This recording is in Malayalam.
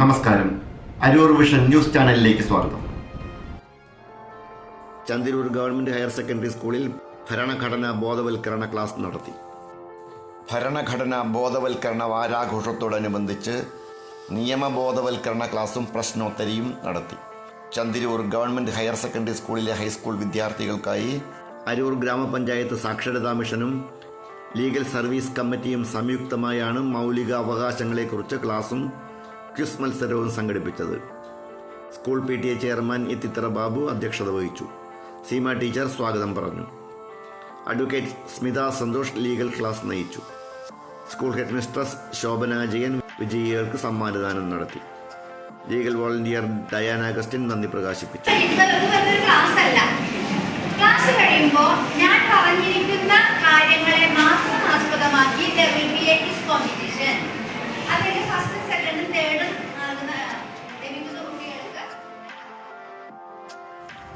നമസ്കാരം. അരൂർ വിഷൻ ന്യൂസ് ചാനലിലേക്ക് സ്വാഗതം. ചന്ദിരൂർ ഗവൺമെന്റ് ഹയർ സെക്കൻഡറി സ്കൂളിൽ ഭരണഘടനാ ബോധവൽക്കരണ ക്ലാസ് നടത്തി. ഭരണഘടനാ ബോധവൽക്കരണ വാരാഘോഷത്തോടനുബന്ധിച്ച് നിയമബോധവൽക്കരണ ക്ലാസും പ്രശ്നോത്തരിയും നടത്തി. ചന്ദിരൂർ ഗവൺമെന്റ് ഹയർ സെക്കൻഡറി സ്കൂളിലെ ഹൈസ്കൂൾ വിദ്യാർത്ഥികൾക്കായി അരൂർ ഗ്രാമപഞ്ചായത്ത് സാക്ഷരതാ മിഷനും ലീഗൽ സർവീസ് കമ്മിറ്റിയും സംയുക്തമായാണ് മൗലിക അവകാശങ്ങളെക്കുറിച്ച് ക്ലാസും ക്വിസ് മത്സരവും സംഘടിപ്പിച്ചത്. School P T A chairman Ithithara Babu അധ്യക്ഷത വഹിച്ചു. സീമ ടീച്ചർ സ്വാഗതം പറഞ്ഞു. Advocate Smitha Santhosh legal class നയിച്ചു. School head mistress Shobhana Jayan വിജയികൾക്ക് സമ്മാനദാനം നടത്തി. ലീഗൽ വോളണ്ടിയർ ഡയാന അഗസ്റ്റിൻ നന്ദി പ്രകാശിപ്പിച്ചു.